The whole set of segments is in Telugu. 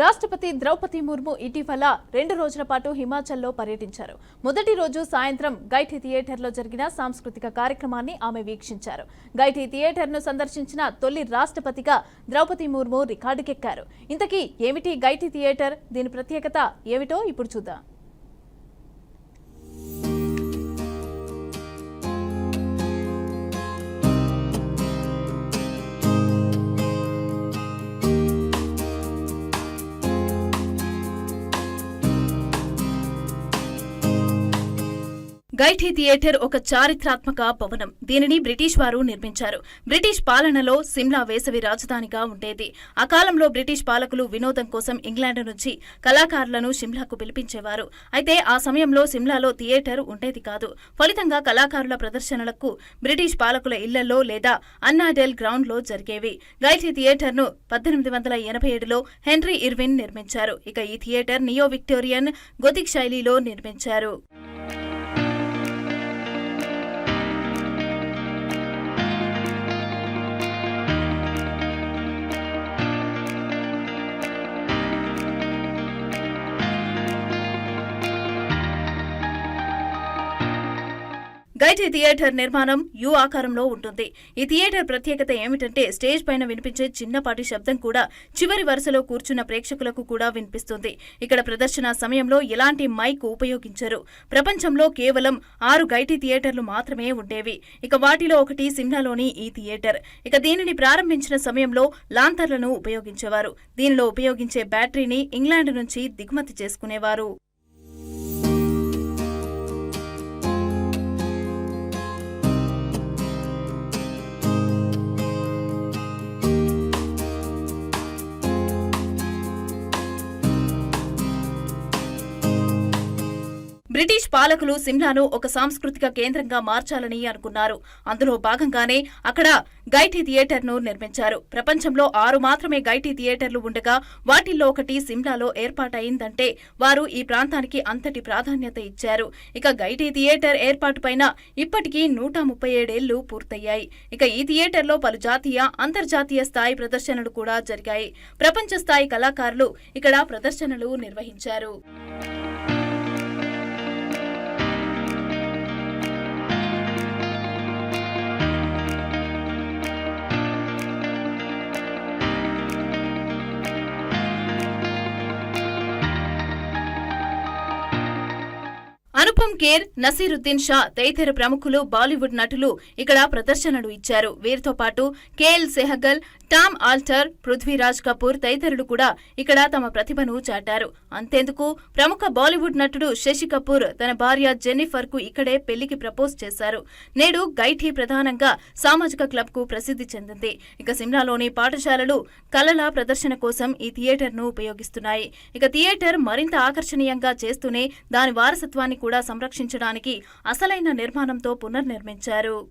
రాష్ట్రపతి ద్రౌపది ముర్ము ఇటీవల రెండు రోజుల పాటు హిమాచల్లో పర్యటించారు. మొదటి రోజు సాయంత్రం గైఠీ థియేటర్లో జరిగిన సాంస్కృతిక కార్యక్రమాన్ని ఆమె వీక్షించారు. గైఠీ థియేటర్ను సందర్శించిన తొలి రాష్ట్రపతిగా ద్రౌపది ముర్ము రికార్డుకెక్కారు. ఇంతకీ ఏమిటి గైఠీ థియేటర్? దీని ప్రత్యేకత ఏమిటో ఇప్పుడు చూద్దాం. గైఠీ థియేటర్ ఒక చారిత్రాత్మక భవనం. దీనిని బ్రిటిష్ వారు నిర్మించారు. బ్రిటిష్ పాలనలో సిమ్లా వేసవి రాజధానిగా ఉండేది. ఆ కాలంలో బ్రిటిష్ పాలకులు వినోదం కోసం ఇంగ్లాండ్ నుంచి కళాకారులను సిమ్లాకు పిలిపించేవారు. అయితే ఆ సమయంలో సిమ్లాలో థియేటర్ ఉండేది కాదు. ఫలితంగా కళాకారుల ప్రదర్శనలకు బ్రిటిష్ పాలకుల ఇళ్ళలో లేదా అన్నాడెల్ గ్రౌండ్లో జరిగేవి. గైఠీ థియేటర్ను పద్దెనిమిది వందల ఎనభై ఏడులో హెన్రీ ఇర్విన్ నిర్మించారు. ఇక ఈ థియేటర్ నియో విక్టోరియన్ గొతిక్ శైలిలో నిర్మించారు. గైటీ థియేటర్ నిర్మాణం యు ఆకారంలో ఉంటుంది. ఈ థియేటర్ ప్రత్యేకత ఏమిటంటే స్టేజ్ పైన వినిపించే చిన్నపాటి శబ్దం కూడా చివరి వరుసలో కూర్చున్న ప్రేక్షకులకు కూడా వినిపిస్తుంది. ఇక్కడ ప్రదర్శన సమయంలో ఎలాంటి మైక్ ఉపయోగించరు. ప్రపంచంలో కేవలం ఆరు గైటీ థియేటర్లు మాత్రమే ఉండేవి. ఇక వాటిలో ఒకటి సిమ్లాలోని ఈ థియేటర్. ఇక దీనిని ప్రారంభించిన సమయంలో లాంతర్లను ఉపయోగించేవారు. దీనిలో ఉపయోగించే బ్యాటరీని ఇంగ్లాండ్ నుంచి దిగుమతి చేసుకునేవారు. బ్రిటిష్ పాలకులు సిమ్లాను ఒక సాంస్కృతిక కేంద్రంగా మార్చాలని అనుకున్నారు. అందులో భాగంగానే అక్కడ గైటీ థియేటర్ను నిర్మించారు. ప్రపంచంలో ఆరు మాత్రమే గైటీ థియేటర్లు ఉండగా వాటిల్లో ఒకటి సిమ్లాలో ఏర్పాటైందంటే వారు ఈ ప్రాంతానికి అంతటి ప్రాధాన్యత ఇచ్చారు. ఇక గైటీ థియేటర్ ఏర్పాటుపైన ఇప్పటికీ నూట ముప్పై ఏడేళ్ళు పూర్తయ్యాయి. ఇక ఈ థియేటర్లో పలు జాతీయ అంతర్జాతీయ స్థాయి ప్రదర్శనలు కూడా జరిగాయి. ప్రపంచ స్థాయి కళాకారులు ఇక్కడ ప్రదర్శనలు నిర్వహించారు. అనుపమ్ ఖేర్ నసీరుద్దీన్ షా తదితర ప్రముఖులు బాలీవుడ్ నటులు ఇక్కడ ప్రదర్శనలు ఇచ్చారు. వీరితో పాటు K L Saigal Tom Alter Prithviraj Kapoor తదితరులు కూడా ఇక్కడ తమ ప్రతిభను చాటారు. అంతేందుకు ప్రముఖ బాలీవుడ్ నటుడు శశి కపూర్ తన భార్య జెన్నిఫర్కు ఇక్కడే పెళ్ళికి ప్రపోజ్ చేశారు. నేడు గైఠీ ప్రధానంగా సామాజిక క్లబ్కు ప్రసిద్ధి చెందింది. ఇక సిమ్లాలోని పాఠశాలలు కళల ప్రదర్శన కోసం ఈ థియేటర్ను ఉపయోగిస్తున్నాయి. ఇక థియేటర్ మరింత ఆకర్షణీయంగా చేస్తూనే దాని వారసత్వాన్ని కూడా సంరక్షించడానికి అసలైన నిర్మాణంతో పునర్నిర్మించారు.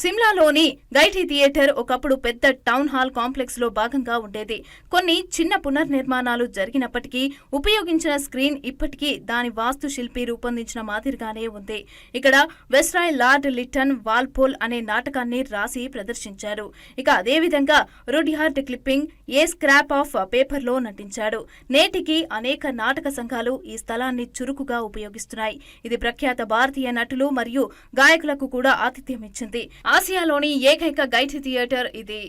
సిమ్లాలోని గైటీ థియేటర్ ఒకప్పుడు పెద్ద టౌన్ హాల్ కాంప్లెక్స్లో భాగంగా ఉండేది. కొన్ని చిన్న పునర్నిర్మాణాలు జరిగినప్పటికీ ఉపయోగించిన స్క్రీన్ ఇప్పటికీ దాని వాస్తుశిల్పి రూపొందించిన మాదిరిగానే ఉంది. ఇక్కడ వెస్రాయ్ లార్డ్ లిటన్ వాల్పోల్ అనే నాటకాన్ని రాసి ప్రదర్శించారు. ఇక అదేవిధంగా Rudyard Kipling a scrap of పేపర్లో నటించాడు. నేటికి అనేక నాటక సంఘాలు ఈ స్థలాన్ని చురుకుగా ఉపయోగిస్తున్నాయి. ఇది ప్రఖ్యాత భారతీయ నటులు మరియు గాయకులకు కూడా ఆతిథ్యం ఇచ్చింది ఆసియాలోని ఏకైక గైడ్ థియేటర్ ఇది.